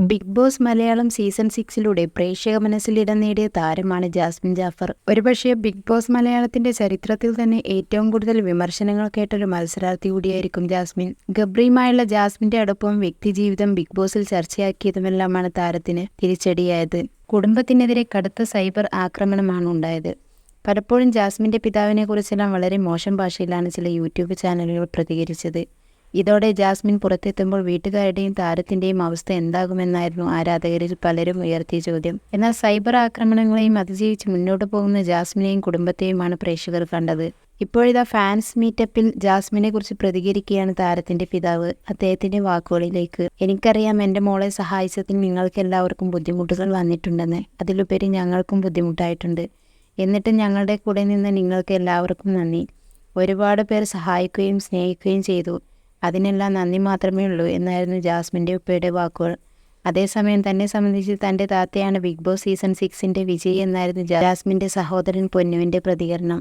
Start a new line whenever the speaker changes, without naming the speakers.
Big Boss Malayalam season സിക്സിലൂടെ പ്രേക്ഷക മനസ്സിൽ ഇടം നേടിയ താരമാണ് ജാസ്മിൻ ജാഫർ. ഒരുപക്ഷെ ബിഗ് ബോസ് മലയാളത്തിന്റെ ചരിത്രത്തിൽ തന്നെ ഏറ്റവും കൂടുതൽ വിമർശനങ്ങൾ കേട്ടൊരു മത്സരാർത്ഥി കൂടിയായിരിക്കും ജാസ്മിൻ. ഗബ്രിയുമായുള്ള ജാസ്മിന്റെ അടുപ്പവും വ്യക്തിജീവിതം ബിഗ് ബോസിൽ ചർച്ചയാക്കിയതുമെല്ലാമാണ് താരത്തിന് തിരിച്ചടിയായത്. കുടുംബത്തിനെതിരെ കടുത്ത സൈബർ ആക്രമണമാണ് ഉണ്ടായത്. പലപ്പോഴും ജാസ്മിന്റെ പിതാവിനെ കുറിച്ചെല്ലാം വളരെ മോശം ഭാഷയിലാണ് ചില യൂട്യൂബ് ചാനലുകൾ പ്രതികരിച്ചത്. ഇതോടെ ജാസ്മിൻ പുറത്തെത്തുമ്പോൾ വീട്ടുകാരുടെയും താരത്തിന്റെയും അവസ്ഥ എന്താകുമെന്നായിരുന്നു ആരാധകരിൽ പലരും ഉയർത്തിയ ചോദ്യം. എന്നാൽ സൈബർ ആക്രമണങ്ങളെയും അതിജീവിച്ച് മുന്നോട്ട് പോകുന്ന ജാസ്മിനെയും കുടുംബത്തെയുമാണ് പ്രേക്ഷകർ കണ്ടത്. ഇപ്പോഴിതാ ഫാൻസ് മീറ്റപ്പിൽ ജാസ്മിനെ കുറിച്ച് പ്രതികരിക്കുകയാണ് താരത്തിന്റെ പിതാവ്. അദ്ദേഹത്തിന്റെ വാക്കുകളിലേക്ക് എനിക്കറിയാം എന്റെ മോളെ സഹായിച്ചതിൽ നിങ്ങൾക്ക് എല്ലാവർക്കും ബുദ്ധിമുട്ടുകൾ വന്നിട്ടുണ്ടെന്ന്. അതിലുപരി ഞങ്ങൾക്കും ബുദ്ധിമുട്ടായിട്ടുണ്ട്. എന്നിട്ടും ഞങ്ങളുടെ കൂടെ നിന്ന് നിങ്ങൾക്ക് എല്ലാവർക്കും നന്ദി. ഒരുപാട് പേർ സഹായിക്കുകയും സ്നേഹിക്കുകയും ചെയ്തു. അതിനെല്ലാം നന്ദി മാത്രമേ ഉള്ളൂ എന്നായിരുന്നു ജാസ്മിന്റെ ഉപ്പയുടെ വാക്കുകൾ. അതേസമയം തന്നെ സംബന്ധിച്ച് തന്റെ താത്തയാണ് ബിഗ് ബോസ് സീസൺ സിക്സിന്റെ വിജയി എന്നായിരുന്നു ജാസ്മിന്റെ സഹോദരൻ പൊന്നുവിന്റെ പ്രതികരണം.